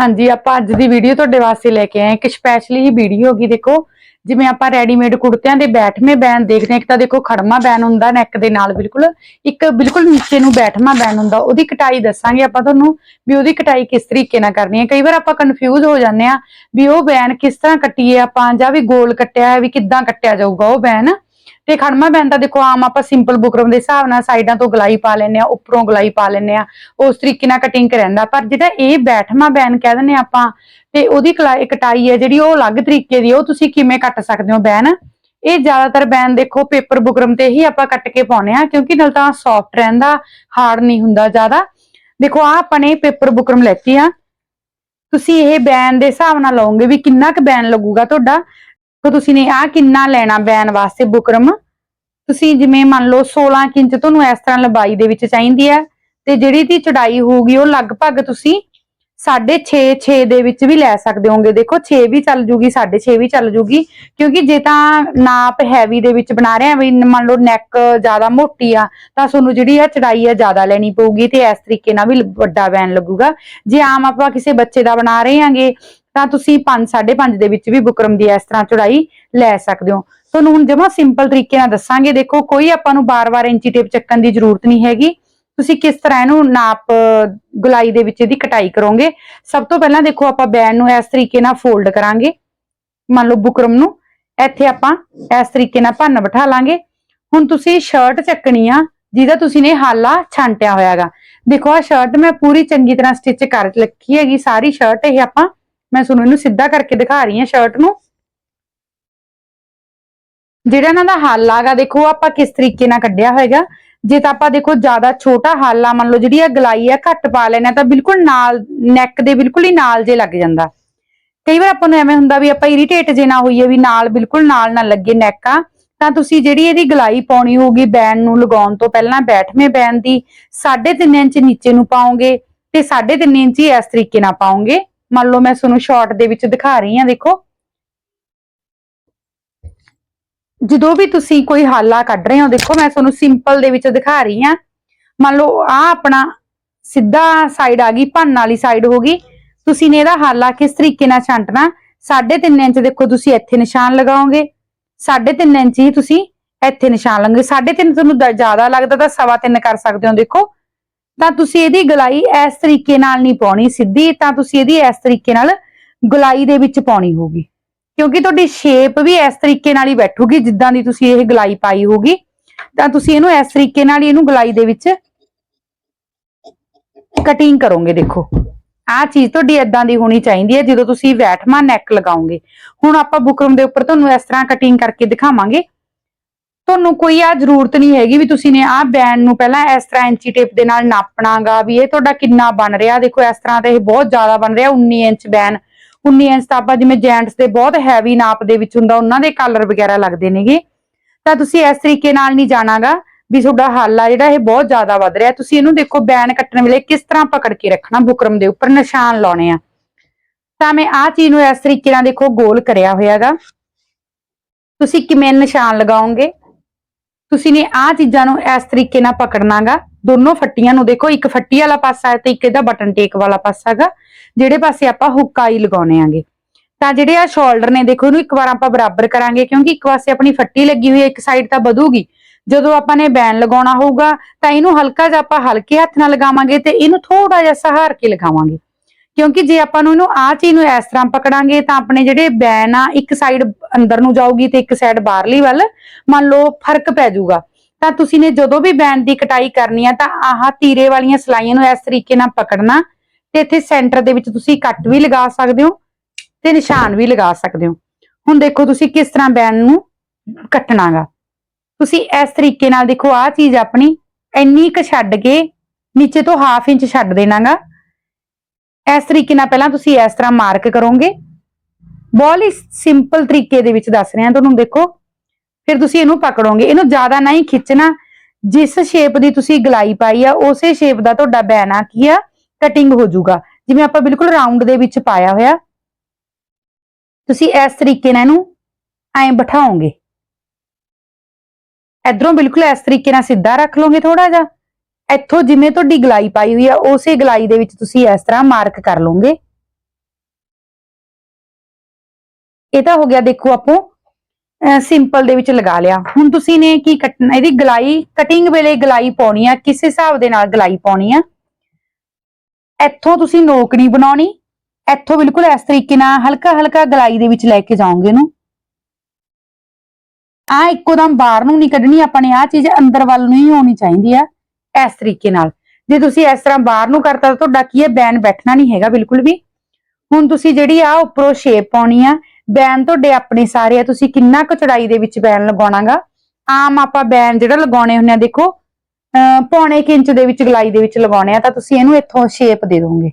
ਹਾਂਜੀ, ਆਪਾਂ ਅੱਜ ਦੀ ਵੀਡੀਓ ਤੁਹਾਡੇ ਵਾਸਤੇ ਲੈ ਕੇ ਆਏ ਇੱਕ ਸਪੈਸ਼ਲੀ ਹੀ ਵੀਡੀਓ ਹੋਗੀ ਦੇਖੋ। ਜਿਵੇਂ ਆਪਾਂ ਰੈਡੀਮੇਡ ਕੁੜਤਿਆਂ ਦੇ ਬੈਠਵੇਂ ਬੈਨ ਦੇਖਦੇ ਹਾਂ, ਇੱਕ ਤਾਂ ਦੇਖੋ ਖੜਮਾ ਬੈਨ ਹੁੰਦਾ ਨੈਕ ਦੇ ਨਾਲ, ਬਿਲਕੁਲ। ਇੱਕ ਬਿਲਕੁਲ ਨੀਚੇ ਨੂੰ ਬੈਠਵਾਂ ਬੈਨ ਹੁੰਦਾ, ਉਹਦੀ ਕਟਾਈ ਦੱਸਾਂਗੇ ਆਪਾਂ ਤੁਹਾਨੂੰ ਵੀ ਉਹਦੀ ਕਟਾਈ ਕਿਸ ਤਰੀਕੇ ਨਾਲ ਕਰਨੀ ਹੈ। ਕਈ ਵਾਰ ਆਪਾਂ ਕਨਫਿਊਜ਼ ਹੋ ਜਾਂਦੇ ਆ ਵੀ ਉਹ ਬੈਨ ਕਿਸ ਤਰ੍ਹਾਂ ਕੱਟੀਏ ਆਪਾਂ, ਜਾਂ ਵੀ ਗੋਲ ਕੱਟਿਆ ਹੈ ਵੀ ਕਿੱਦਾਂ ਕੱਟਿਆ ਜਾਊਗਾ ਉਹ ਬੈਨ। ਤੇ ਖੜਮਾ ਬੈਨ ਤਾਂ ਦੇਖੋ ਆਮ ਆਪਾਂ ਸਿੰਪਲ ਬੁਕਰਮ ਦੇ ਹਿਸਾਬ ਨਾਲ ਸਾਈਡਾਂ ਤੋਂ ਗਲਾਈ ਪਾ ਲੈਂਦੇ ਆ ਉੱਪਰੋਂ ਗਲਾਈ ਪਾ ਲੈਂਦੇ ਆ ਉਸ ਤਰੀਕੇ ਨਾਲ ਕਟਿੰਗ ਰਹਿੰਦਾ ਪਰ ਜਿਹੜਾ ਇਹ ਬੈਠਵਾਂ ਬੈਨ ਕਹਿ ਦਿੰਦੇ ਹਾਂ ਆਪਾਂ, ਤੇ ਉਹਦੀ ਕਟਾਈ ਹੈ ਜਿਹੜੀ ਉਹ ਅਲੱਗ ਤਰੀਕੇ ਦੀ ਉਹ ਤੁਸੀਂ ਕਿਵੇਂ ਕੱਟ ਸਕਦੇ ਹੋ ਬੈਨ ਇਹ ਜ਼ਿਆਦਾਤਰ ਬੈਨ ਦੇਖੋ ਪੇਪਰ ਬੁਕਰਮ ਤੇ ਹੀ ਆਪਾਂ ਕੱਟ ਕੇ ਪਾਉਨੇ ਆ ਕਿਉਂਕਿ ਨਾਲ ਤਾਂ ਸੌਫਟ ਰਹਿੰਦਾ ਹਾਰਡ ਨਹੀਂ ਹੁੰਦਾ ਜ਼ਿਆਦਾ। ਦੇਖੋ ਆ ਆਪਾਂ ਨੇ ਪੇਪਰ ਬੁਕਰਮ ਲੈਤੀ ਆ। ਤੁਸੀਂ ਇਹ ਬੈਨ ਦੇ ਹਿਸਾਬ ਨਾਲ ਲਓਗੇ ਵੀ ਕਿੰਨਾ ਕੁ ਬੈਨ ਲੱਗੂਗਾ ਤੁਹਾਡਾ ਤਾਂ ਤੁਸੀਂ ਨੇ ਆ ਕਿੰਨਾ ਲੈਣਾ ਬੈਨ ਵਾਸਤੇ ਬੁਕਰਮ ਤੁਸੀਂ ਜਿਵੇਂ ਮੰਨ ਲਓ 16 ਇੰਚ ਤੁਹਾਨੂੰ ਇਸ ਤਰ੍ਹਾਂ ਲੰਬਾਈ ਦੇ ਵਿੱਚ ਚਾਹੀਦੀ ਹੈ ਤੇ ਜਿਹੜੀ ਦੀ ਚੜਾਈ ਹੋਊਗੀ ਉਹ ਲਗਭਗ ਤੁਸੀਂ 6.5 6 ਦੇ ਵਿੱਚ ਵੀ ਲੈ ਸਕਦੇ ਹੋਗੇ ਦੇਖੋ 6 ਵੀ ਚੱਲ ਜੂਗੀ 6.5 ਵੀ ਚੱਲ ਜੂਗੀ, ਕਿਉਂਕਿ ਜੇ ਤਾਂ ਨਾਪ ਹੈਵੀ ਦੇ ਵਿੱਚ ਬਣਾ ਰਹੇ ਆ, ਵੀ ਮੰਨ ਲਓ ਨੈਕ ਜ਼ਿਆਦਾ ਮੋਟੀ ਆ, ਤਾਂ ਤੁਹਾਨੂੰ ਜਿਹੜੀ ਆ ਚੜਾਈ ਆ ਜ਼ਿਆਦਾ ਲੈਣੀ ਪਊਗੀ ਤੇ ਇਸ ਤਰੀਕੇ ਨਾਲ ਵੀ ਵੱਡਾ ਬੈਨ ਲੱਗੂਗਾ। ਜੇ ਆਮ ਆਪਾਂ ਕਿਸੇ ਬੱਚੇ ਦਾ ਬਣਾ ਰਹੇ ਆਂਗੇ ਤਾਂ ਤੁਸੀਂ 5 5.5 ਦੇ ਵਿੱਚ ਵੀ ਬੁਕਰਮ ਦੀ ਇਸ ਤਰ੍ਹਾਂ ਚੜਾਈ ਲੈ ਸਕਦੇ ਹੋ। ਤੁਹਾਨੂੰ ਹੁਣ ਜਮਾ ਸਿੰਪਲ ਤਰੀਕੇ ਨਾਲ ਦੱਸਾਂਗੇ। ਦੇਖੋ, ਕੋਈ ਆਪਾਂ ਨੂੰ ਬਾਰ-ਬਾਰ ਇੰਚੀ ਟੇਪ ਚੱਕਣ ਦੀ ਜ਼ਰੂਰਤ ਨਹੀਂ ਹੈਗੀ। ਤੁਸੀਂ ਕਿਸ ਤਰ੍ਹਾਂ ਇਹਨੂੰ ਨਾਪ ਗੁਲਾਈ ਦੇ ਵਿੱਚ ਇਹਦੀ ਕਟਾਈ ਕਰੋਗੇ। ਸਭ ਤੋਂ ਪਹਿਲਾਂ ਦੇਖੋ, ਆਪਾਂ ਬੈਨ ਨੂੰ ਇਸ ਤਰੀਕੇ ਨਾਲ ਫੋਲਡ ਕਰਾਂਗੇ। ਮੰਨ ਲਓ ਬੁਕਰਮ ਨੂੰ। ਇੱਥੇ ਆਪਾਂ ਇਸ ਤਰੀਕੇ ਨਾਲ ਭੰਨ ਬਿਠਾ ਲਾਂਗੇ। ਹੁਣ ਤੁਸੀਂ ਸ਼ਰਟ ਚੱਕਣੀ ਆ, ਜਿਹਦਾ ਤੁਸੀਂ ਨੇ ਹਾਲਾ ਛਾਂਟਿਆ ਹੋਇਆਗਾ। ਦੇਖੋ ਆ ਸ਼ਰਟ ਮੈਂ ਪੂਰੀ ਚੰਗੀ ਤਰ੍ਹਾਂ ਸਟਿਚ ਕਰ ਰੱਖੀ ਹੈਗੀ। ਸਾਰੀ ਸ਼ਰਟ ਇਹ ਆਪਾਂ ਮੈਂ ਤੁਹਾਨੂੰ ਇਹਨੂੰ ਸਿੱਧਾ ਕਰਕੇ ਦਿਖਾ ਰਹੀ ਹਾਂ ਸ਼ਰਟ ਨੂੰ। ਜਿਹੜਾ ਇਹਨਾਂ ਦਾ ਹਾਲਾ ਹੈਗਾ ਦੇਖੋ ਆਪਾਂ ਕਿਸ ਤਰੀਕੇ ਨਾਲ ਕੱਢਿਆ ਹੋਏਗਾ। ਜੇ ਤਾਂ ਆਪਾਂ ਦੇਖੋ ਜ਼ਿਆਦਾ ਛੋਟਾ ਹਾਲਾ ਮੰਨ ਲਓ ਜਿਹੜੀ ਆ ਗਲਾਈ ਆ, ਘੱਟ ਪਾ ਲੈਣਾ ਤਾਂ ਬਿਲਕੁਲ ਨਾਲ ਨੈਕ ਦੇ ਬਿਲਕੁਲ ਹੀ ਨਾਲ ਜੇ ਲੱਗ ਜਾਂਦਾ। ਕਈ ਵਾਰ ਆਪਾਂ ਨੂੰ ਐਵੇਂ ਹੁੰਦਾ ਵੀ ਆਪਾਂ ਇਰੀਟੇਟ ਜੇ ਨਾ ਹੋਈਏ ਵੀ ਨਾਲ ਬਿਲਕੁਲ ਨਾਲ ਨਾ ਲੱਗੇ ਨੈਕ ਆ, ਤਾਂ ਤੁਸੀਂ ਜਿਹੜੀ ਇਹਦੀ ਗਲਾਈ ਪਾਉਣੀ ਹੋਊਗੀ ਬੈਨ ਨੂੰ ਲਗਾਉਣ ਤੋਂ ਪਹਿਲਾਂ ਬੈਠਵੇਂ ਬੈਨ ਦੀ 3.5 ਇੰਚ ਨੀਚੇ ਨੂੰ ਪਾਓਗੇ ਤੇ 3.5 ਇੰਚ ਹੀ ਇਸ ਤਰੀਕੇ ਨਾਲ ਪਾਓਗੇ। ਮੰਨ ਲਓ ਮੈਂ ਤੁਹਾਨੂੰ ਸ਼ਾਰਟ ਦੇ ਵਿੱਚ ਦਿਖਾ ਰਹੀ ਹਾਂ, ਦੇਖੋ। ਜਦੋਂ ਵੀ ਤੁਸੀਂ ਕੋਈ ਹਾਲਾ ਕੱਢ ਰਹੇ ਹੋ, ਦੇਖੋ ਮੈਂ ਤੁਹਾਨੂੰ ਸਿੰਪਲ ਦੇ ਵਿੱਚ ਦਿਖਾ ਰਹੀ ਹਾਂ। ਮੰਨ ਲਓ ਆ ਆਪਣਾ ਸਿੱਧਾ ਸਾਈਡ ਆ ਗਈ, ਭੰਨ ਵਾਲੀ ਸਾਈਡ ਹੋ ਗਈ। ਤੁਸੀਂ ਨੇ ਇਹਦਾ ਹਾਲਾ ਕਿਸ ਤਰੀਕੇ ਨਾਲ ਛਾਂਟਣਾ? 3.5 ਇੰਚ ਦੇਖੋ ਤੁਸੀਂ ਇੱਥੇ ਨਿਸ਼ਾਨ ਲਗਾਓਗੇ। 3.5 ਇੰਚ ਹੀ ਤੁਸੀਂ ਇੱਥੇ ਨਿਸ਼ਾਨ ਲਾਂਗੇ 3.5 ਤੁਹਾਨੂੰ ਜ਼ਿਆਦਾ ਲੱਗਦਾ ਤਾਂ ਸਵਾ ਤਿੰਨ ਕਰ ਸਕਦੇ ਹੋ, ਦੇਖੋ। ਤਾਂ ਤੁਸੀਂ ਇਹਦੀ ਗਲਾਈ ਇਸ ਤਰੀਕੇ ਨਾਲ ਨਹੀਂ ਪਾਉਣੀ ਸਿੱਧੀ, ਤਾਂ ਤੁਸੀਂ ਇਹਦੀ ਇਸ ਤਰੀਕੇ ਨਾਲ ਗਲਾਈ ਦੇ ਵਿੱਚ ਪਾਉਣੀ ਹੋਊਗੀ। ਕਿਉਂਕਿ ਤੁਹਾਡੀ ਸ਼ੇਪ ਵੀ ਇਸ ਤਰੀਕੇ ਨਾਲ ਹੀ ਬੈਠੂਗੀ, ਜਿੱਦਾਂ ਦੀ ਤੁਸੀਂ ਇਹ ਗਲਾਈ ਪਾਈ ਹੋਗੀ ਤਾਂ ਤੁਸੀਂ ਇਹਨੂੰ ਇਸ ਤਰੀਕੇ ਨਾਲ ਹੀ ਇਹਨੂੰ ਗਲਾਈ ਦੇ ਵਿੱਚ ਕਟਿੰਗ ਕਰੋਗੇ, ਦੇਖੋ। ਆਹ ਚੀਜ਼ ਤੁਹਾਡੀ ਇਦਾਂ ਦੀ ਹੋਣੀ ਚਾਹੀਦੀ ਹੈ, ਜਦੋਂ ਤੁਸੀਂ ਵੈਟਮਾ ਨੈਕ ਲਗਾਓਗੇ। ਹੁਣ ਆਪਾਂ ਬੁਕਰਮ ਦੇ ਉੱਪਰ ਤੁਹਾਨੂੰ ਇਸ ਤਰ੍ਹਾਂ ਕਟਿੰਗ ਕਰਕੇ ਦਿਖਾਵਾਂਗੇ। ਤੁਹਾਨੂੰ ਕੋਈ ਆ ਜ਼ਰੂਰਤ ਨਹੀਂ ਹੈਗੀ ਵੀ ਤੁਸੀਂ ਨੇ ਆਹ ਬੈਂਡ ਨੂੰ ਪਹਿਲਾਂ ਇਸ ਤਰ੍ਹਾਂ ਇੰਚੀ ਟੇਪ ਦੇ ਨਾਲ ਨਾਪਣਾਗਾ ਵੀ ਇਹ ਤੁਹਾਡਾ ਕਿੰਨਾ ਬਣ ਰਿਹਾ। ਦੇਖੋ, ਇਸ ਤਰ੍ਹਾਂ ਤੇ ਇਹ ਬਹੁਤ ਜ਼ਿਆਦਾ ਬਣ ਰਿਹਾ 19 ਇੰਚ ਬੈਨ 19 ਇੰਚ ਤਾਂ ਆਪਾਂ ਜਿਵੇਂ ਜੈਂਟਸ ਦੇ ਬਹੁਤ ਹੈਵੀ ਨਾਪ ਦੇ ਵਿੱਚ ਹੁੰਦਾ, ਉਹਨਾਂ ਦੇ ਕਲਰ ਵਗੈਰਾ ਲੱਗਦੇ ਨੇਗੇ। ਤਾਂ ਤੁਸੀਂ ਇਸ ਤਰੀਕੇ ਨਾਲ ਨਹੀਂ ਜਾਣਾਗਾ ਵੀ ਤੁਹਾਡਾ ਹੱਲ ਆ ਜਿਹੜਾ, ਇਹ ਬਹੁਤ ਜ਼ਿਆਦਾ ਵੱਧ ਰਿਹਾ। ਤੁਸੀਂ ਇਹਨੂੰ ਦੇਖੋ ਬੈਨ ਕੱਟਣ ਵੇਲੇ ਕਿਸ ਤਰ੍ਹਾਂ ਪਕੜ ਕੇ ਰੱਖਣਾ, ਬੁਕਰਮ ਦੇ ਉੱਪਰ ਨਿਸ਼ਾਨ ਲਾਉਣੇ ਆ। ਤਾਂ ਮੈਂ ਆਹ ਚੀਜ਼ ਨੂੰ ਇਸ ਤਰੀਕੇ ਨਾਲ ਦੇਖੋ, ਗੋਲ ਕਰਿਆ ਹੋਇਆਗਾ। ਤੁਸੀਂ ਕਿਵੇਂ ਨਿਸ਼ਾਨ ਲਗਾਓਗੇ? ਤੁਸੀਂ ਨੇ ਆਹ ਚੀਜ਼ਾਂ ਨੂੰ ਇਸ ਤਰੀਕੇ ਨਾਲ ਪਕੜਨਾਗਾ ਦੋਨੋਂ ਫੱਟੀਆਂ ਨੂੰ ਦੇਖੋ, ਇੱਕ ਫੱਟੀ ਵਾਲਾ ਪਾਸਾ ਹੈ ਤੇ ਇੱਕ ਇਹਦਾ ਬਟਨ ਟੇਕ ਵਾਲਾ ਪਾਸਾ ਹੈਗਾ। ਜਿਹੜੇ ਪਾਸੇ ਆਪਾਂ ਹੁੱਕ ਆਈ ਲਗਾਉਣੇ ਆਂਗੇ। ਤਾਂ ਜਿਹੜੇ ਆ ਸ਼ੋਲਡਰ ਨੇ, ਦੇਖੋ ਇਹਨੂੰ ਇੱਕ ਵਾਰ ਆਪਾਂ ਬਰਾਬਰ ਕਰਾਂਗੇ, ਕਿਉਂਕਿ ਇੱਕ ਪਾਸੇ ਆਪਣੀ ਫੱਟੀ ਲੱਗੀ ਹੋਈ ਹੈ, ਇੱਕ ਸਾਈਡ ਤਾਂ ਵਧੂਗੀ। ਜਦੋਂ ਆਪਾਂ ਨੇ ਬੈਨ ਲਗਾਉਣਾ ਹੋਊਗਾ, ਤਾਂ ਇਹਨੂੰ ਹਲਕਾ ਜਿਹਾ ਆਪਾਂ ਹਲਕੇ ਹੱਥ ਨਾਲ ਲਗਾਵਾਂਗੇ ਤੇ ਇਹਨੂੰ ਥੋੜਾ ਜਿਹਾ ਸਹਾਰ ਕੇ ਲਗਾਵਾਂਗੇ। ਕਿਉਂਕਿ ਜੇ ਆਪਾਂ ਨੂੰ ਇਹਨੂੰ ਆਹ ਚੀਜ਼ ਨੂੰ ਇਸ ਤਰ੍ਹਾਂ ਪਕੜਾਂਗੇ ਤਾਂ ਆਪਣੇ ਜਿਹੜੇ ਬੈਨ ਆ, ਇੱਕ ਸਾਈਡ ਅੰਦਰ ਨੂੰ ਜਾਊਗੀ ਤੇ ਇੱਕ ਸਾਈਡ ਬਾਹਰਲੀ ਵੱਲ, ਮੰਨ ਲਓ ਫ਼ਰਕ ਪੈ ਜਾਊਗਾ। ਤਾਂ ਤੁਸੀਂ ਨੇ ਜਦੋਂ ਵੀ ਬੈਨ ਦੀ ਕਟਾਈ ਕਰਨੀ ਆ ਤਾਂ ਆਹ ਤੀਰੇ ਵਾਲੀਆਂ ਸਲਾਈਆਂ ਨੂੰ ਇਸ ਤਰੀਕੇ ਨਾਲ ਪਕੜਨਾ ਤੇ ਇੱਥੇ ਸੈਂਟਰ ਦੇ ਵਿੱਚ ਤੁਸੀਂ ਕੱਟ ਵੀ ਲਗਾ ਸਕਦੇ ਹੋ ਤੇ ਨਿਸ਼ਾਨ ਵੀ ਲਗਾ ਸਕਦੇ ਹੋ। ਹੁਣ ਦੇਖੋ ਤੁਸੀਂ ਕਿਸ ਤਰ੍ਹਾਂ ਬੈਨ ਨੂੰ ਕੱਟਣਾਗਾ। ਤੁਸੀਂ ਇਸ ਤਰੀਕੇ ਨਾਲ ਦੇਖੋ ਆਹ ਚੀਜ਼ ਆਪਣੀ ਇੰਨੀ ਕੁ ਛੱਡ ਕੇ ਨੀਚੇ ਤੋਂ ਹਾਫ ਇੰਚ ਛੱਡ ਦੇਣਾਗਾ। ਇਸ ਤਰੀਕੇ ਨਾਲ ਪਹਿਲਾਂ ਤੁਸੀਂ ਇਸ ਤਰ੍ਹਾਂ ਮਾਰਕ ਕਰੋਗੇ। ਬਹੁਤ ਹੀ ਸਿੰਪਲ ਤਰੀਕੇ ਦੇ ਵਿੱਚ ਦੱਸ ਰਹੇ ਹਾਂ ਤੁਹਾਨੂੰ ਦੇਖੋ। ਫਿਰ ਤੁਸੀਂ ਇਹਨੂੰ ਪਕੜੋਗੇ। ਇਹਨੂੰ ਜ਼ਿਆਦਾ ਨਹੀਂ ਖਿੱਚਣਾ। ਜਿਸ ਸ਼ੇਪ ਦੀ ਤੁਸੀਂ ਗਲਾਈ ਪਾਈ ਆ, ਉਸੇ ਸ਼ੇਪ ਦਾ ਤੁਹਾਡਾ ਬੈਨਾ ਕੀ ਆ? ਕਟਿੰਗ ਹੋ ਜਾਊਗਾ। ਜਿਵੇਂ ਆਪਾਂ ਬਿਲਕੁਲ ਰਾਉਂਡ ਦੇ ਵਿੱਚ ਪਾਇਆ ਹੋਇਆ। ਤੁਸੀਂ ਇਸ ਤਰੀਕੇ ਨਾਲ ਇਹਨੂੰ ਐਂ ਬਿਠਾਓਗੇ। ਇਧਰੋਂ ਬਿਲਕੁਲ ਇਸ ਤਰੀਕੇ ਨਾਲ ਸਿੱਧਾ ਰੱਖ ਲਓਗੇ ਥੋੜਾ ਜਿਹਾ। ਇੱਥੋਂ ਜਿਵੇਂ ਤੁਹਾਡੀ ਗਲਾਈ ਪਾਈ ਹੋਈ ਆ, ਉਸੇ ਗਲਾਈ ਦੇ ਵਿੱਚ ਤੁਸੀਂ ਇਸ ਤਰ੍ਹਾਂ ਮਾਰਕ ਕਰ ਲਓਗੇ। ਇਹ ਤਾਂ ਹੋ ਗਿਆ, ਦੇਖੋ ਆਪੋ ਸਿੰਪਲ ਦੇ ਵਿੱਚ ਲਗਾ ਲਿਆ। ਹੁਣ ਤੁਸੀਂ ਨੇ ਕੀ ਕੱਟਣਾ, ਇਹਦੀ ਗਲਾਈ ਕਟਿੰਗ ਵੇਲੇ ਗਲਾਈ ਪਾਉਣੀ ਆ, ਕਿਸ ਹਿਸਾਬ ਦੇ ਨਾਲ ਗਲਾਈ ਪਾਉਣੀ ਆ? ਇੱਥੋਂ ਤੁਸੀਂ ਨੋਕ ਨਹੀਂ ਬਣਾਉਣੀ, ਇੱਥੋਂ ਬਿਲਕੁਲ ਇਸ ਤਰੀਕੇ ਨਾਲ ਹਲਕਾ ਹਲਕਾ ਗਲਾਈ ਦੇ ਵਿੱਚ ਲੈ ਕੇ ਜਾਓਗੇ ਇਹਨੂੰ। ਆ ਇੱਕੋ ਦਮ ਬਾਹਰ ਨੂੰ ਨਹੀਂ ਕੱਢਣੀ ਆਪਾਂ ਨੇ ਆ ਚੀਜ਼ ਅੰਦਰ ਵੱਲ ਨੂੰ ਹੀ ਹੋਣੀ ਚਾਹੀਦੀ ਆ। ਇਸ ਤਰੀਕੇ ਨਾਲ। ਜੇ ਤੁਸੀਂ ਇਸ ਤਰ੍ਹਾਂ ਬਾਹਰ ਨੂੰ ਕਰਤਾ ਤਾਂ ਤੁਹਾਡਾ ਕੀ ਹੈ? ਬੈਨ ਬੈਠਣਾ ਨਹੀਂ ਹੈਗਾ ਬਿਲਕੁਲ ਵੀ। ਹੁਣ ਤੁਸੀਂ ਜਿਹੜੀ ਆ ਉੱਪਰੋਂ ਸ਼ੇਪ ਪਾਉਣੀ ਆ, ਬੈਨ ਤੁਹਾਡੇ ਆਪਣੇ ਸਾਰੇ ਆ। ਤੁਸੀਂ ਕਿੰਨਾ ਕੁ ਚੜਾਈ ਦੇ ਵਿੱਚ ਬੈਨ ਲਗਾਉਣਾਗਾ? ਆਮ ਆਪਾਂ ਬੈਨ ਜਿਹੜਾ ਲਗਾਉਣੇ ਹੁੰਦੇ ਆ, ਦੇਖੋ, ਅਹ ਪੌਣੇ ਕੁ ਇੰਚ ਦੇ ਵਿੱਚ, ਗਲਾਈ ਦੇ ਵਿੱਚ ਲਗਾਉਣੇ ਆ, ਤਾਂ ਤੁਸੀਂ ਇਹਨੂੰ ਇੱਥੋਂ ਸ਼ੇਪ ਦੇ ਦੋਗੇ।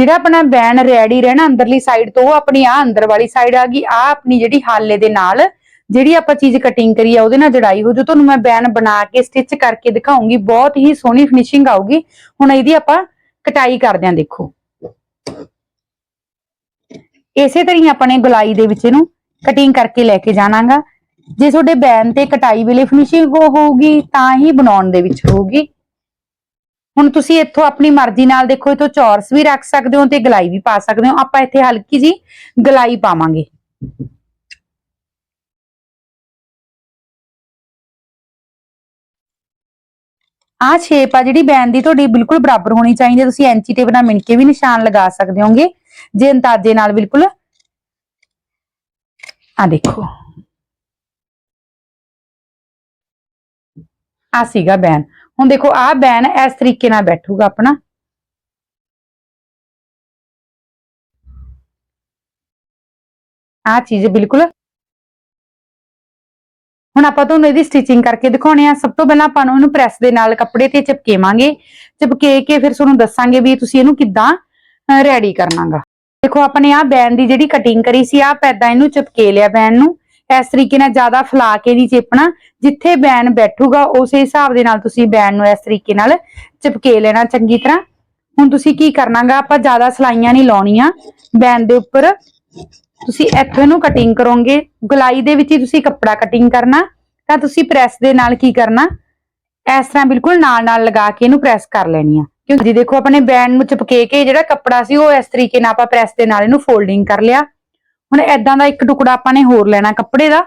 ਜਿਹੜਾ ਆਪਣਾ ਬੈਨ ਰੈਡੀ ਰਹਿਣਾ ਅੰਦਰਲੀ ਸਾਈਡ ਤੋਂ, ਉਹ ਆਪਣੀ ਆ ਅੰਦਰ ਵਾਲੀ ਸਾਈਡ ਆ ਗਈ ਆ ਆਪਣੀ ਜਿਹੜੀ ਹਾਲੇ ਦੇ ਨਾਲ, ਜਿਹੜੀ ਆਪਾਂ ਚੀਜ਼ ਕਟਿੰਗ ਕਰੀ ਆ, ਉਹਦੇ ਨਾਲ ਜੜਾਈ ਹੋ ਜੋ। ਤੁਹਾਨੂੰ ਮੈਂ ਬੈਨ ਬਣਾ ਕੇ ਸਟਿਚ ਕਰਕੇ ਦਿਖਾਉਂਗੀ, ਬਹੁਤ ਹੀ ਸੋਹਣੀ ਫਿਨਿਸ਼ਿੰਗ ਆਊਗੀ। ਹੁਣ ਇਹਦੀ ਆਪਾਂ ਕਟਾਈ ਕਰਦੇ ਆਂ, ਦੇਖੋ। ਇਸੇ ਤਰ੍ਹਾਂ ਆਪਾਂ ਨੇ ਗੁਲਾਈ ਦੇ ਵਿੱਚ ਇਹਨੂੰ ਕਟਿੰਗ ਕਰਕੇ ਲੈ ਕੇ ਜਾਣਾਗਾ। ਜੇ ਤੁਹਾਡੇ ਬੈਨ ਤੇ ਕਟਾਈ ਵੇਲੇ ਫਿਨਿਸ਼ਿੰਗ ਹੋਊਗੀ, ਤਾਂ ਹੀ ਬਣਾਉਣ ਦੇ ਵਿੱਚ ਹੋਊਗੀ। ਹੁਣ ਤੁਸੀਂ ਇੱਥੋਂ ਆਪਣੀ ਮਰਜ਼ੀ ਨਾਲ ਦੇਖੋ, ਇੱਥੋਂ ਚੌਰਸ ਵੀ ਰੱਖ ਸਕਦੇ ਹੋ ਤੇ ਗਲਾਈ ਵੀ ਪਾ ਸਕਦੇ ਹੋ। ਆਪਾਂ ਇੱਥੇ ਹਲਕੀ ਜੀ ਗਲਾਈ ਪਾਵਾਂਗੇ। ਆਹ ਸ਼ੇਪ ਆ ਜਿਹੜੀ ਬੈਨ ਦੀ, ਤੁਹਾਡੀ ਬਿਲਕੁਲ ਬਰਾਬਰ ਹੋਣੀ ਚਾਹੀਦੀ ਹੈ। ਤੁਸੀਂ ਐਂਚੀ ਟੇਪ ਨਾਲ ਮਿਣ ਕੇ ਵੀ ਨਿਸ਼ਾਨ ਲਗਾ ਸਕਦੇ ਹੋਗੇ। ਜੇ ਅੰਦਾਜ਼ੇ ਨਾਲ ਬਿਲਕੁਲ। ਆ ਦੇਖੋ। ਆ ਸੀਗਾ ਬੈਨ। ਹੁਣ ਦੇਖੋ, ਆਹ ਬੈਨ ਇਸ ਤਰੀਕੇ ਨਾਲ ਬੈਠੂਗਾ ਆਪਣਾ। ਆਹ ਚੀਜ਼ ਬਿਲਕੁਲ। ਹੁਣ ਆਪਾਂ ਤੁਹਾਨੂੰ ਇਹਦੀ ਸਟਿਚਿੰਗ ਕਰਕੇ ਦਿਖਾਉਣੇ ਆ। ਸਭ ਤੋਂ ਪਹਿਲਾਂ ਆਪਾਂ ਨੂੰ ਇਹਨੂੰ ਪ੍ਰੈਸ ਦੇ ਨਾਲ ਕੱਪੜੇ ਤੇ ਚਿਪਕੇਵਾਂਗੇ। ਚਿਪਕੇ ਕੇ ਫਿਰ ਤੁਹਾਨੂੰ ਦੱਸਾਂਗੇ ਵੀ ਤੁਸੀਂ ਇਹਨੂੰ ਕਿੱਦਾਂ ਰੈਡੀ ਕਰਨਾਗਾ। ਦੇਖੋ, ਆਪਾਂ ਨੇ ਆ ਬੈਨ ਦੀ ਜਿਹੜੀ ਕਟਿੰਗ ਕਰੀ ਸੀ ਆ ਪੈਦਾ ਇਹਨੂੰ ਚਿਪਕੇ ਲਿਆ ਬੈਨ ਨੂੰ। ਇਸ ਤਰੀਕੇ ਨਾਲ ਜ਼ਿਆਦਾ ਫਲਾ ਕੇ ਨਹੀਂ ਚੇਪਣਾ, ਜਿੱਥੇ ਬੈਨ ਬੈਠੂਗਾ, ਉਸੇ ਹਿਸਾਬ ਦੇ ਨਾਲ ਤੁਸੀਂ ਬੈਨ ਨੂੰ ਇਸ ਤਰੀਕੇ ਨਾਲ ਚਿਪਕੇ ਲੈਣਾ ਚੰਗੀ ਤਰ੍ਹਾਂ। ਹੁਣ ਤੁਸੀਂ ਕੀ ਕਰਨਾਗਾ, ਆਪਾਂ ਜ਼ਿਆਦਾ ਸਲਾਈਆਂ ਨਹੀਂ ਲਾਉਣੀਆਂ। ਬੈਨ ਦੇ ਉੱਪਰ ਤੁਸੀਂ ਇੱਥੋਂ ਇਹਨੂੰ ਕਟਿੰਗ ਕਰੋਗੇ। ਗੁਲਾਈ ਦੇ ਵਿੱਚ ਹੀ ਤੁਸੀਂ ਕੱਪੜਾ ਕਟਿੰਗ ਕਰਨਾ। ਤਾਂ ਤੁਸੀਂ ਪ੍ਰੈਸ ਦੇ ਨਾਲ ਕੀ ਕਰਨਾ, ਇਸ ਤਰ੍ਹਾਂ ਬਿਲਕੁਲ ਨਾਲ ਨਾਲ ਲਗਾ ਕੇ ਇਹਨੂੰ ਪ੍ਰੈਸ ਕਰ ਲੈਣੀ ਆ। ਕਿਉਂਕਿ ਜੀ ਦੇਖੋ, ਆਪਣੇ ਬੈਨ ਨੂੰ ਚਿਪਕੇ ਕੇ ਜਿਹੜਾ ਕੱਪੜਾ ਸੀ, ਉਹ ਇਸ ਤਰੀਕੇ ਨਾਲ ਆਪਾਂ ਪ੍ਰੈਸ ਦੇ ਨਾਲ ਇਹਨੂੰ ਫੋਲਡਿੰਗ ਕਰ ਲਿਆ। ਹੁਣ ਐਦਾਂ ਦਾ ਇੱਕ ਟੁਕੜਾ ਆਪਾਂ ਨੇ ਹੋਰ ਲੈਣਾ ਕੱਪੜੇ ਦਾ।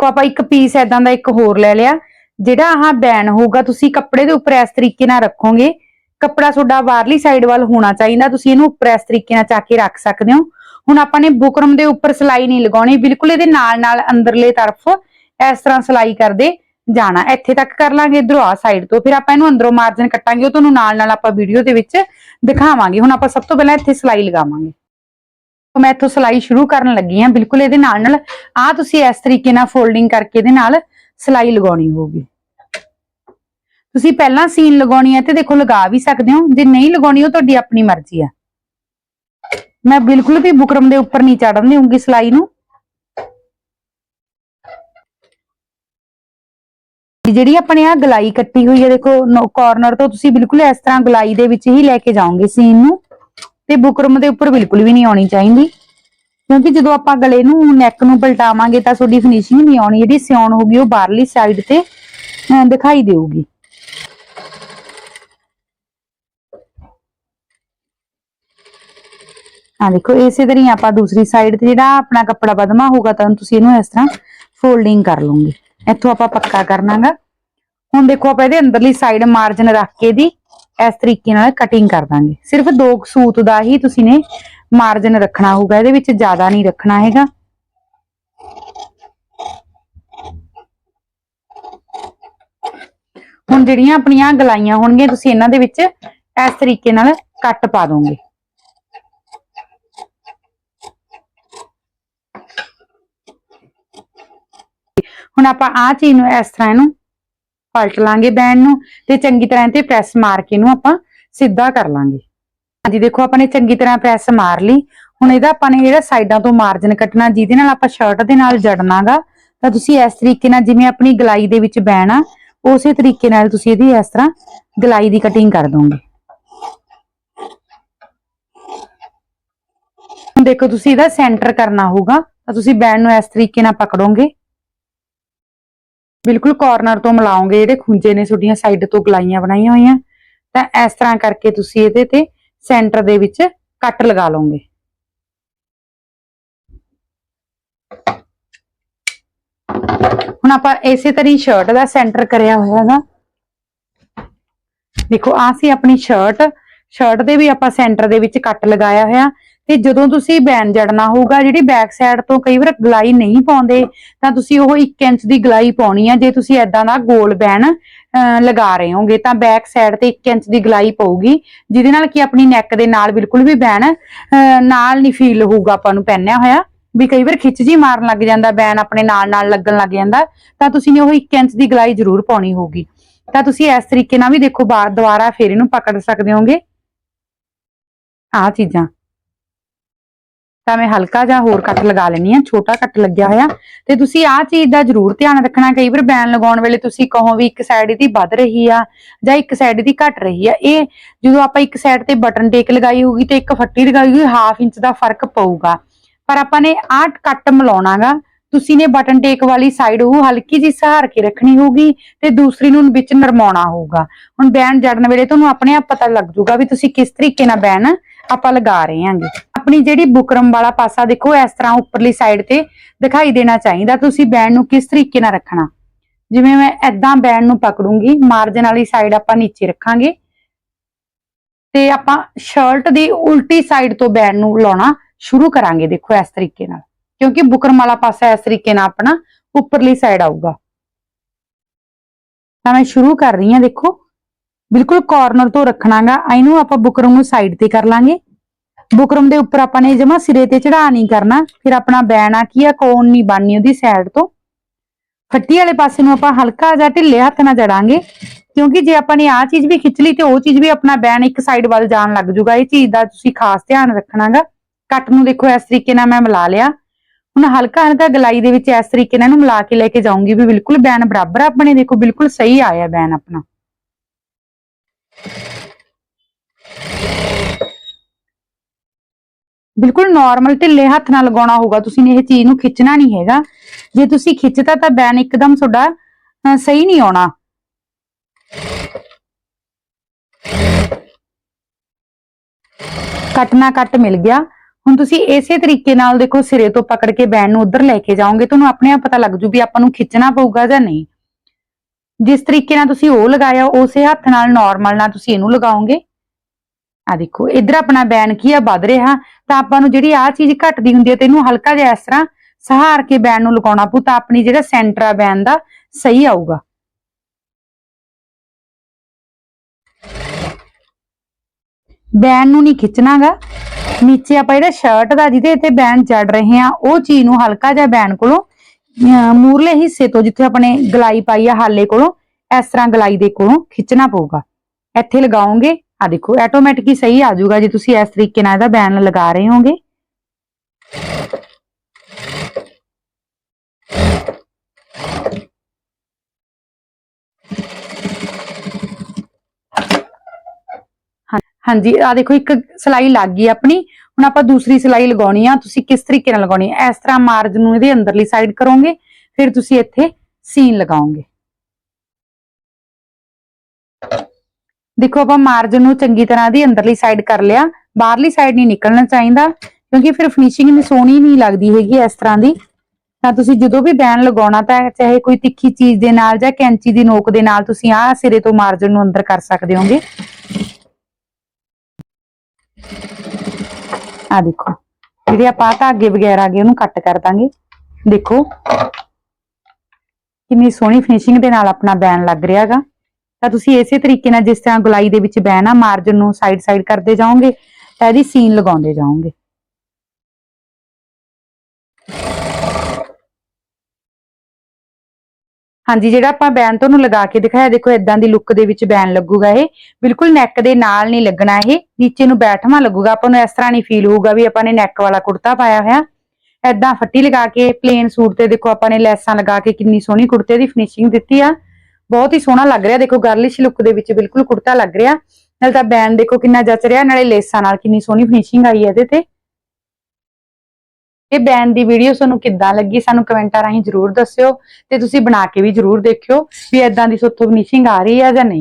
ਤਾਂ ਆਪਾਂ ਇੱਕ ਪੀਸ ਐਦਾਂ ਦਾ ਇੱਕ ਹੋਰ ਲੈ ਲਿਆ। ਜਿਹੜਾ ਆਹ ਬੈਨ ਹੋਊਗਾ, ਤੁਸੀਂ ਕੱਪੜੇ ਦੇ ਉੱਪਰ ਇਸ ਤਰੀਕੇ ਨਾਲ ਰੱਖੋਗੇ। ਕੱਪੜਾ ਤੁਹਾਡਾ ਬਾਹਰਲੀ ਸਾਈਡ ਵੱਲ ਹੋਣਾ ਚਾਹੀਦਾ, ਤੁਸੀਂ ਇਹਨੂੰ ਉੱਪਰ ਇਸ ਤਰੀਕੇ ਨਾਲ ਚੱਕ ਕੇ ਰੱਖ ਸਕਦੇ ਹੋ। ਹੁਣ ਆਪਾਂ ਨੇ ਬੁਕਰਮ ਦੇ ਉੱਪਰ ਸਲਾਈ ਨਹੀਂ ਲਗਾਉਣੀ, ਬਿਲਕੁਲ ਇਹਦੇ ਨਾਲ ਨਾਲ ਅੰਦਰਲੇ ਤਰਫ ਇਸ ਤਰ੍ਹਾਂ ਸਲਾਈ ਕਰਦੇ ਜਾਣਾ। ਇੱਥੇ ਤੱਕ ਕਰ ਲਾਂਗੇ, ਇਧਰੋਂ ਆ ਸਾਈਡ ਤੋਂ। ਫਿਰ ਆਪਾਂ ਇਹਨੂੰ ਅੰਦਰੋਂ ਮਾਰਜਨ ਕੱਟਾਂਗੇ, ਉਹ ਤੁਹਾਨੂੰ ਨਾਲ ਨਾਲ ਆਪਾਂ ਵੀਡੀਓ ਦੇ ਵਿੱਚ ਦਿਖਾਵਾਂਗੇ। ਹੁਣ ਆਪਾਂ ਸਭ ਤੋਂ ਪਹਿਲਾਂ ਇੱਥੇ ਸਲਾਈ ਲਗਾਵਾਂਗੇ। ਤਾਂ ਮੈਂ ਇੱਥੋਂ ਸਲਾਈ ਸ਼ੁਰੂ ਕਰਨ ਲੱਗੀ ਹਾਂ। ਬਿਲਕੁਲ ਇਹਦੇ ਨਾਲ ਨਾਲ ਆ ਤੁਸੀਂ ਇਸ ਤਰੀਕੇ ਨਾਲ ਫੋਲਡਿੰਗ ਕਰਕੇ ਇਹਦੇ ਨਾਲ ਸਲਾਈ ਲਗਾਉਣੀ ਹੋਊਗੀ। ਤੁਸੀਂ ਪਹਿਲਾਂ ਸੀਨ ਲਗਾਉਣੀ ਹੈ ਤੇ ਦੇਖੋ ਲਗਾ ਵੀ ਸਕਦੇ ਹੋ। ਜੇ ਨਹੀਂ ਲਗਾਉਣੀ ਉਹ ਤੁਹਾਡੀ ਆਪਣੀ ਮਰਜ਼ੀ ਆ ਮੈਂ ਬਿਲਕੁਲ ਵੀ ਬੁਕਰਮ ਦੇ ਉੱਪਰ ਨਹੀਂ ਚੜਨ ਦੇਵਾਂਗੀ ਸਲਾਈ ਨੂੰ। ਜਿਹੜੀ ਆਪਣੇ ਆ ਗਲਾਈ ਕੱਟੀ ਹੋਈ ਹੈ, ਦੇਖੋ ਕਾਰਨਰ ਤੋਂ ਤੁਸੀਂ ਬਿਲਕੁਲ ਇਸ ਤਰ੍ਹਾਂ ਗਲਾਈ ਦੇ ਵਿੱਚ ਹੀ ਲੈ ਕੇ ਜਾਓਗੇ ਸੀਨ ਨੂੰ। ਤੇ ਬੁਕਰਮ ਦੇ ਉੱਪਰ ਬਿਲਕੁਲ ਵੀ ਨਹੀਂ ਆਉਣੀ ਚਾਹੀਦੀ। ਕਿਉਂਕਿ ਜਦੋਂ ਆਪਾਂ ਗਲੇ ਨੂੰ ਨੈਕ ਨੂੰ ਪਲਟਾਵਾਂਗੇ ਤਾਂ ਤੁਹਾਡੀ ਫਿਨਿਸ਼ਿੰਗ ਨਹੀਂ ਆਉਣੀ ਜਿਹੜੀ ਸਿਉਣ ਹੋਗੀ ਉਹ ਬਾਹਰਲੀ ਸਾਈਡ ਤੇ ਅਹ, ਦਿਖਾਈ ਦੇਊਗੀ। ਆ ਦੇਖੋ ਇਸੇ ਤਰ੍ਹਾਂ ਹੀ ਆਪਾਂ ਦੂਸਰੀ ਸਾਈਡ ਤੇ ਜਿਹੜਾ ਆਪਣਾ ਕੱਪੜਾ ਵਧਮਾ ਹੋਊਗਾ ਤਾਂ ਤੁਸੀਂ ਇਹਨੂੰ ਇਸ ਤਰ੍ਹਾਂ ਫੋਲਡਿੰਗ ਕਰ ਲਵਾਂਗੇ ਇੱਥੋਂ ਆਪਾਂ ਪੱਕਾ ਕਰਨਾਗਾ। ਹੁਣ ਦੇਖੋ ਆਪਾਂ ਇਹਦੇ ਅੰਦਰਲੀ ਸਾਈਡ ਮਾਰਜਨ ਰੱਖ ਕੇ ਦੀ ਇਸ ਤਰੀਕੇ ਨਾਲ ਕਟਿੰਗ ਕਰ ਦਾਂਗੇ। ਸਿਰਫ ਦੋ ਸੂਤ ਦਾ ਹੀ ਤੁਸੀਂ ਨੇ ਮਾਰਜਨ ਰੱਖਣਾ ਹੋਊਗਾ, ਇਹਦੇ ਵਿੱਚ ਜ਼ਿਆਦਾ ਨਹੀਂ ਰੱਖਣਾ ਹੈਗਾ। ਹੁਣ ਜਿਹੜੀਆਂ ਆਪਣੀਆਂ ਗਲਾਈਆਂ ਹੋਣਗੀਆਂ, ਤੁਸੀਂ ਇਹਨਾਂ ਦੇ ਵਿੱਚ ਇਸ ਤਰੀਕੇ ਨਾਲ ਕੱਟ ਪਾ ਦੋਗੇ। ਹੁਣ ਆਪਾਂ ਆਹ ਚੀਜ਼ ਨੂੰ ਇਸ ਤਰ੍ਹਾਂ ਇਹਨੂੰ ਪਲਟ ਲਾਂਗੇ ਬੈਂਡ ਨੂੰ ਤੇ ਚੰਗੀ ਤਰ੍ਹਾਂ ਤੇ ਪ੍ਰੈਸ ਮਾਰ ਕੇ ਇਹਨੂੰ ਆਪਾਂ ਸਿੱਧਾ ਕਰ ਲਾਂਗੇ। ਹਾਂਜੀ, ਦੇਖੋ ਆਪਾਂ ਨੇ ਚੰਗੀ ਤਰ੍ਹਾਂ ਪ੍ਰੈਸ ਮਾਰ ਲਈ। ਹੁਣ ਇਹਦਾ ਆਪਾਂ ਨੇ ਜਿਹੜਾ ਸਾਈਡਾਂ ਤੋਂ ਮਾਰਜਨ ਕੱਟਣਾ, ਜਿਹਦੇ ਨਾਲ ਆਪਾਂ ਸ਼ਰਟ ਦੇ ਨਾਲ ਜੜਨਾਗਾ, ਤਾਂ ਤੁਸੀਂ ਇਸ ਤਰੀਕੇ ਨਾਲ ਜਿਵੇਂ ਆਪਣੀ ਗਲਾਈ ਦੇ ਵਿੱਚ ਬੈਣ ਆ, ਉਸੇ ਤਰੀਕੇ ਨਾਲ ਤੁਸੀਂ ਇਹਦੀ ਇਸ ਤਰ੍ਹਾਂ ਗਲਾਈ ਦੀ ਕਟਿੰਗ ਕਰ ਦੋਗੇ। ਹੁਣ ਦੇਖੋ ਤੁਸੀਂ ਇਹਦਾ ਸੈਂਟਰ ਕਰਨਾ ਹੋਊਗਾ, ਤਾਂ ਤੁਸੀਂ ਬੈਂਡ ਨੂੰ ਇਸ ਤਰੀਕੇ ਨਾਲ ਪਕੜੋਗੇ। ਬਿਲਕੁਲ ਕਾਰਨਰ ਤੋਂ ਮਿਲਾਓਗੇ ਜਿਹੜੇ ਖੁੰਝੇ ਨੇ ਤੁਹਾਡੀਆਂ ਸਾਈਡ ਤੋਂ ਗਲਾਈਆਂ ਬਣਾਈਆਂ ਹੋਈਆਂ। ਤਾਂ ਇਸ ਤਰ੍ਹਾਂ ਕਰਕੇ ਤੁਸੀਂ ਇਹਦੇ ਤੇ ਸੈਂਟਰ ਦੇ ਵਿੱਚ ਕੱਟ ਲਗਾ ਲਓਗੇ। ਹੁਣ ਆਪਾਂ ਇਸੇ ਤਰ੍ਹਾਂ ਹੀ ਸ਼ਰਟ ਦਾ ਸੈਂਟਰ ਕਰਿਆ ਹੋਇਆ ਹੈਗਾ। ਦੇਖੋ ਆ ਸੀ ਆਪਣੀ ਸ਼ਰਟ ਸ਼ਰਟ ਦੇ ਵੀ ਆਪਾਂ ਸੈਂਟਰ ਦੇ ਵਿੱਚ ਕੱਟ ਲਗਾਇਆ ਹੋਇਆ। ਤੇ ਜਦੋਂ ਤੁਸੀਂ ਬੈਨ ਜੜਨਾ ਹੋਊਗਾ, ਜਿਹੜੀ ਬੈਕ ਸਾਈਡ ਤੋਂ ਕਈ ਵਾਰ ਗਲਾਈ ਨਹੀਂ ਪਾਉਂਦੇ, ਤਾਂ ਤੁਸੀਂ ਉਹ 1 ਇੰਚ ਦੀ ਗਲਾਈ ਪਾਉਣੀ ਆ, ਜੇ ਤੁਸੀਂ ਐਦਾਂ ਦਾ ਗੋਲ ਬੈਨ ਲਗਾ ਰਹੇ ਹੋਗੇ, ਤਾਂ ਬੈਕ ਸਾਈਡ ਤੇ 1 ਇੰਚ ਦੀ ਗਲਾਈ ਪਊਗੀ, ਜਿਹਦੇ ਨਾਲ ਕਿ ਆਪਣੀ ਨੈਕ ਦੇ ਨਾਲ ਬਿਲਕੁਲ ਵੀ ਬੈਨ ਨਾਲ ਨਹੀਂ ਫੀਲ ਹੋਊਗਾ ਆਪਾਂ ਨੂੰ ਪਹਿਨਿਆ ਹੋਇਆ, ਵੀ ਕਈ ਵਾਰ ਖਿੱਚ ਜੀ ਮਾਰਨ ਲੱਗ ਜਾਂਦਾ, ਬੈਨ ਆਪਣੇ ਨਾਲ ਨਾਲ ਲੱਗਣ ਲੱਗ ਜਾਂਦਾ, ਤਾਂ ਤੁਸੀਂ ਨੇ ਉਹ 1 ਇੰਚ ਦੀ ਗਲਾਈ ਜ਼ਰੂਰ ਪਾਉਣੀ ਹੋਗੀ ਤਾਂ ਤੁਸੀਂ ਇਸ ਤਰੀਕੇ ਨਾਲ ਵੀ ਦੇਖੋ ਬਾਅਦ ਦੁਬਾਰਾ ਫੇਰ ਇਹਨੂੰ ਪਕੜ ਸਕਦੇ ਹੋਗੇ। ਆਹ ਚੀਜ਼ਾਂ। ਤਾਂ ਮੈਂ ਹਲਕਾ ਜਾਂ ਹੋਰ ਕੱਟ ਲਗਾ ਲੈਣੀ ਆ ਛੋਟਾ ਕੱਟ ਲੱਗਿਆ ਹੋਇਆ। ਤੇ ਤੁਸੀਂ ਆਹ ਚੀਜ਼ ਦਾ ਜ਼ਰੂਰ ਧਿਆਨ ਰੱਖਣਾ, ਕਈ ਵਾਰ ਬੈਨ ਲਗਾਉਣ ਵੇਲੇ ਤੁਸੀਂ ਕਹੋ ਵੀ ਇੱਕ ਸਾਈਡ ਇਹਦੀ ਵੱਧ ਰਹੀ ਆ ਜਾਂ ਇੱਕ ਸਾਈਡ ਇਹਦੀ ਘਟ ਰਹੀ ਆ। ਇਹ ਜਦੋਂ ਆਪਾਂ ਇੱਕ ਸਾਈਡ ਤੇ ਬਟਨ ਟੇਕ ਲਗਾਈ ਹੋਊਗੀ ਤੇ ਇੱਕ ਫੱਟੀ ਲਗਾਈ ਹੋਊਗੀ ਹਾਫ ਇੰਚ ਦਾ ਫ਼ਰਕ ਪਊਗਾ। ਪਰ ਆਪਾਂ ਨੇ ਆਹ ਕੱਟ ਮਿਲਾਉਣਾਗਾ। ਤੁਸੀਂ ਨੇ ਬਟਨ ਟੇਕ ਵਾਲੀ ਸਾਈਡ ਉਹ ਹਲਕੀ ਜਿਹੀ ਸਹਾਰ ਕੇ ਰੱਖਣੀ ਹੋਊਗੀ ਤੇ ਦੂਸਰੀ ਨੂੰ ਵਿੱਚ ਨਰਮਾਉਣਾ ਹੋਊਗਾ। ਹੁਣ ਬੈਨ ਜੜਨ ਵੇਲੇ ਤੁਹਾਨੂੰ ਆਪਣੇ ਆਪ ਪਤਾ ਲੱਗ ਜਾਊਗਾ ਵੀ ਤੁਸੀਂ ਕਿਸ ਤਰੀਕੇ ਨਾਲ ਬੈਨ ਆਪਾਂ ਲਗਾ ਰਹੇ ਹਾਂਗੇ ਆਪਣੀ ਜਿਹੜੀ ਬੁਕਰਮ ਵਾਲਾ ਪਾਸਾ ਦੇਖੋ, ਇਸ ਤਰ੍ਹਾਂ ਉੱਪਰਲੀ ਸਾਈਡ ਤੇ ਦਿਖਾਈ ਦੇਣਾ ਚਾਹੀਦਾ। ਤੁਸੀਂ ਬੈਨ ਨੂੰ ਕਿਸ ਤਰੀਕੇ ਨਾਲ ਰੱਖਣਾ? ਜਿਵੇਂ ਮੈਂ ਐਦਾਂ ਬੈਨ ਨੂੰ ਪਕੜੂੰਗੀ ਮਾਰਜਨ ਵਾਲੀ ਸਾਈਡ ਆਪਾਂ ਨੀਚੇ ਰੱਖਾਂਗੇ। ਤੇ ਆਪਾਂ ਸ਼ਰਟ ਦੀ ਉਲਟੀ ਸਾਈਡ ਤੋਂ ਬੈਨ ਨੂੰ ਲਾਉਣਾ ਸ਼ੁਰੂ ਕਰਾਂਗੇ, ਦੇਖੋ ਇਸ ਤਰੀਕੇ ਨਾਲ। ਕਿਉਂਕਿ ਬੁਕਰਮ ਵਾਲਾ ਪਾਸਾ ਇਸ ਤਰੀਕੇ ਨਾਲ ਆਪਣਾ ਉੱਪਰਲੀ ਸਾਈਡ ਆਊਗਾ। ਤਾਂ ਮੈਂ ਸ਼ੁਰੂ ਕਰ ਰਹੀ ਹਾਂ, ਦੇਖੋ। ਬਿਲਕੁਲ ਕਾਰਨਰ ਤੋਂ ਰੱਖਣਾਗਾ। ਇਹਨੂੰ ਆਪਾਂ ਬੁਕਰਮ ਨੂੰ ਸਾਈਡ ਤੇ ਕਰ ਲਾਂਗੇ। ਬੁਕਰਮ ਦੇ ਉੱਪਰ ਆਪਾਂ ਨੇ ਜਮਾ ਸਿਰੇ ਤੇ ਚੜਾ ਨਹੀਂ ਕਰਨਾ। ਫਿਰ ਆਪਣਾ ਬੈਨ ਕੀ ਆ ਕੋਨ ਨਹੀਂ ਬਣਨੀ ਉਹਦੀ ਸਾਈਡ ਤੋਂ। ਫੱਟੀ ਵਾਲੇ ਪਾਸੇ ਨੂੰ ਆਪਾਂ ਹਲਕਾ ਜਿਹਾ ਢਿੱਲੇ ਹੱਥ ਨਾਲ ਜੜਾਂਗੇ, ਕਿਉਂਕਿ ਜੇ ਆਪਾਂ ਨੇ ਆਹ ਚੀਜ਼ ਵੀ ਖਿੱਚ ਲਈ ਤੇ ਉਹ ਚੀਜ਼ ਵੀ ਆਪਣਾ ਬੈਨ ਇੱਕ ਸਾਈਡ ਵੱਲ ਜਾਣ ਲੱਗ ਜੂਗਾ। ਇਹ ਚੀਜ਼ ਦਾ ਤੁਸੀਂ ਖਾਸ ਧਿਆਨ ਰੱਖਣਾਗਾ। ਕੱਟ ਨੂੰ ਦੇਖੋ, ਇਸ ਤਰੀਕੇ ਨਾਲ ਮੈਂ ਮਿਲਾ ਲਿਆ। ਹੁਣ ਹਲਕਾ ਹਲਕਾ ਗਲਾਈ ਦੇ ਵਿੱਚ ਇਸ ਤਰੀਕੇ ਨਾਲ ਇਹਨੂੰ ਮਿਲਾ ਕੇ ਲੈ ਕੇ ਜਾਊਂਗੀ ਵੀ ਬਿਲਕੁਲ ਬੈਨ ਬਰਾਬਰ ਆਪਣੇ। ਦੇਖੋ, ਬਿਲਕੁਲ ਸਹੀ ਆਇਆ ਬੈਨ ਆਪਣਾ। ਬਿਲਕੁਲ ਨਾਰਮਲ ਢਿੱਲੇ ਹੱਥ ਨਾਲ ਲਗਾਉਣਾ ਹੋਊਗਾ। ਤੁਸੀਂ ਨੇ ਇਹ ਚੀਜ਼ ਨੂੰ ਖਿੱਚਣਾ ਨਹੀਂ ਹੈਗਾ। ਜੇ ਤੁਸੀਂ ਖਿੱਚਤਾ ਤਾਂ ਬੈਨ ਇੱਕਦਮ ਤੁਹਾਡਾ ਸਹੀ ਨਹੀਂ ਆਉਣਾ। ਕੱਟ ਨਾ ਕੱਟ ਮਿਲ ਗਿਆ। ਹੁਣ ਤੁਸੀਂ ਇਸੇ ਤਰੀਕੇ ਨਾਲ ਦੇਖੋ ਸਿਰੇ ਤੋਂ ਪਕੜ ਕੇ ਬੈਨ ਨੂੰ ਉਧਰ ਲੈ ਕੇ ਜਾਓਗੇ, ਤੁਹਾਨੂੰ ਆਪਣੇ ਆਪ ਪਤਾ ਲੱਗ ਜੂ ਵੀ ਆਪਾਂ ਨੂੰ ਖਿੱਚਣਾ ਪਊਗਾ ਜਾਂ ਨਹੀਂ। ਜਿਸ ਤਰੀਕੇ ਨਾਲ ਤੁਸੀਂ ਉਹ ਲਗਾਇਆ, ਉਸੇ ਹੱਥ ਨਾਲ ਨਾਰਮਲ ਨਾਲ ਤੁਸੀਂ ਇਹਨੂੰ ਲਗਾਓਗੇ। ਆ ਦੇਖੋ, ਇਧਰ ਆਪਣਾ ਬੈਨ ਕੀ ਆ, ਵੱਧ ਰਿਹਾ। ਤਾਂ ਆਪਾਂ ਨੂੰ ਜਿਹੜੀ ਆ ਚੀਜ਼ ਘਟਦੀ ਹੁੰਦੀ ਹੈ ਤੇ ਇਹਨੂੰ ਹਲਕਾ ਜਿਹਾ ਇਸ ਤਰ੍ਹਾਂ ਸਹਾਰ ਕੇ ਬੈਨ ਨੂੰ ਲਗਾਉਣਾ ਪਊ, ਤਾਂ ਆਪਣੀ ਜਿਹੜਾ ਸੈਂਟਰ ਆ ਬੈਨ ਦਾ, ਸਹੀ ਆਊਗਾ। ਬੈਨ ਨੂੰ ਨਹੀਂ ਖਿੱਚਣਾਗਾ। ਨੀਚੇ ਆਪਾਂ ਜਿਹੜਾ ਸ਼ਰਟ ਦਾ, ਜਿਹਦੇ ਤੇ ਬੈਨ ਜੜ ਰਹੇ ਆ, ਉਹ ਚੀਜ਼ ਨੂੰ ਹਲਕਾ ਜਿਹਾ ਬੈਨ ਕੋਲੋਂ, ਅਹ ਮੂਰਲੇ ਹਿੱਸੇ ਤੋਂ ਜਿੱਥੇ ਆਪਣੇ ਗਲਾਈ ਪਾਈ ਆ ਹਾਲੇ ਕੋਲੋਂ, ਇਸ ਤਰ੍ਹਾਂ ਗਲਾਈ ਦੇ ਕੋਲੋਂ ਖਿੱਚਣਾ ਪਊਗਾ। ਇੱਥੇ ਲਗਾਓਗੇ ਆ ਦੇਖੋ ਆਟੋਮੈਟਿਕ ਹੀ ਸਹੀ ਆ ਜਾਊਗਾ ਜੇ ਤੁਸੀਂ ਇਸ ਤਰੀਕੇ ਨਾਲ ਇਹਦਾ ਬੈਨ ਲਗਾ ਰਹੇ ਹੋਗੇ ਹਾਂ- ਹਾਂਜੀ ਆ ਦੇਖੋ ਇੱਕ ਸਲਾਈ ਲੱਗ ਗਈ ਆਪਣੀ। ਹੁਣ ਆਪਾਂ ਦੂਸਰੀ ਸਲਾਈ ਲਗਾਉਣੀ ਆ, ਤੁਸੀਂ ਕਿਸ ਤਰੀਕੇ ਨਾਲ ਲਗਾਉਣੀ ਹੈ ਇਸ ਤਰ੍ਹਾਂ ਮਾਰਜਨ ਨੂੰ ਇਹਦੇ ਅੰਦਰਲੀ ਸਾਈਡ ਕਰੋਗੇ, ਫਿਰ ਤੁਸੀਂ ਇੱਥੇ ਸੀਨ ਲਗਾਓਗੇ। ਦੇਖੋ ਆਪਾਂ ਮਾਰਜਨ ਨੂੰ ਚੰਗੀ ਤਰ੍ਹਾਂ ਦੀ ਅੰਦਰਲੀ ਸਾਈਡ ਕਰ ਲਿਆ। ਬਾਹਰਲੀ ਸਾਈਡ ਨਹੀਂ ਨਿਕਲਣਾ ਚਾਹੀਦਾ, ਕਿਉਂਕਿ ਫਿਰ ਫਿਨਿਸ਼ਿੰਗ ਨਹੀਂ ਸੋਹਣੀ ਨਹੀਂ ਲੱਗਦੀ ਹੈਗੀ ਇਸ ਤਰ੍ਹਾਂ ਦੀ। ਤਾਂ ਤੁਸੀਂ ਜਦੋਂ ਵੀ ਬੈਨ ਲਗਾਉਣਾ ਤਾਂ ਚਾਹੇ ਕੋਈ ਤਿੱਖੀ ਚੀਜ਼ ਦੇ ਨਾਲ ਜਾਂ ਕੈਂਚੀ ਦੀ ਨੋਕ ਦੇ ਨਾਲ ਤੁਸੀਂ ਆਹ ਸਿਰੇ ਤੋਂ ਮਾਰਜਨ ਨੂੰ ਅੰਦਰ ਕਰ ਸਕਦੇ ਹੋਗੇ। ਆ ਦੇਖੋ, ਜਿਹੜੇ ਆਪਾਂ ਧਾਗੇ ਵਗੈਰਾ ਆਗੇ ਉਹਨੂੰ ਕੱਟ ਕਰ ਦਾਂਗੇ। ਦੇਖੋ, ਕਿੰਨੀ ਸੋਹਣੀ ਫਿਨਿਸ਼ਿੰਗ ਦੇ ਨਾਲ ਆਪਣਾ ਬੈਨ ਲੱਗ ਰਿਹਾਗਾ ਤਾਂ ਤੁਸੀਂ ਇਸੇ ਤਰੀਕੇ ਨਾਲ ਜਿਸ ਤਰ੍ਹਾਂ ਗੁਲਾਈ ਦੇ ਵਿੱਚ ਬੈਨ ਆ ਮਾਰਜਨ ਨੂੰ ਸਾਈਡ ਸਾਈਡ ਕਰਦੇ ਜਾਓਗੇ, ਤਾਂ ਇਹਦੀ ਸੀਨ ਲਗਾਉਂਦੇ ਜਾਓਗੇ। ਹਾਂਜੀ, ਜਿਹੜਾ ਆਪਾਂ ਬੈਨ ਤੁਹਾਨੂੰ ਲਗਾ ਕੇ ਦਿਖਾਇਆ, ਦੇਖੋ ਇਦਾਂ ਦੀ ਲੁੱਕ ਦੇ ਵਿੱਚ ਬੈਨ ਲੱਗੂਗਾ ਇਹ। ਬਿਲਕੁਲ ਨੈਕ ਦੇ ਨਾਲ ਨਹੀਂ ਲੱਗਣਾ ਇਹ, ਨੀਚੇ ਨੂੰ ਬੈਠਵਾਂ ਲੱਗੂਗਾ। ਆਪਾਂ ਨੂੰ ਇਸ ਤਰ੍ਹਾਂ ਨਹੀਂ ਫੀਲ ਹੋਊਗਾ ਵੀ ਆਪਾਂ ਨੇ ਨੈਕ ਵਾਲਾ ਕੁੜਤਾ ਪਾਇਆ ਹੋਇਆ। ਐਦਾਂ ਫੱਟੀ ਲਗਾ ਕੇ ਪਲੇਨ ਸੂਟ ਤੇ ਦੇਖੋ ਆਪਾਂ ਨੇ ਲੈਸਾਂ ਲਗਾ ਕੇ ਕਿੰਨੀ ਸੋਹਣੀ ਕੁੜਤੇ ਦੀ ਫਿਨਿਸ਼ਿੰਗ ਦਿੱਤੀ ਆ। ਬਹੁਤ ਹੀ ਸੋਹਣਾ ਲੱਗ ਰਿਹਾ। ਦੇਖੋ ਗਰਲਿਸ਼ ਲੁੱਕ ਦੇ ਵਿੱਚ ਬਿਲਕੁਲ ਕੁੜਤਾ ਲੱਗ ਰਿਹਾ। ਨਾਲ ਤਾਂ ਬੈਨ ਦੇਖੋ ਕਿੰਨਾ ਜਚ ਰਿਹਾ, ਨਾਲੇ ਲੇਸਾਂ ਨਾਲ ਕਿੰਨੀ ਸੋਹਣੀ ਫਿਨਿਸ਼ਿੰਗ ਆਈ ਹੈ ਇਹਦੇ ਤੇ। ਇਹ ਬੈਨ ਦੀ ਵੀਡੀਓ ਤੁਹਾਨੂੰ ਕਿੱਦਾਂ ਲੱਗੀ, ਸਾਨੂੰ ਕਮੈਂਟਾਂ ਰਾਹੀਂ ਜਰੂਰ ਦੱਸਿਓ ਤੇ ਤੁਸੀਂ ਬਣਾ ਕੇ ਵੀ ਜਰੂਰ ਦੇਖਿਓ ਵੀ ਇਦਾਂ ਦੀ ਸੋਥੋਂ ਫਿਨਿਸ਼ਿੰਗ ਆ ਰਹੀ ਹੈ ਜਾਂ ਨਹੀਂ।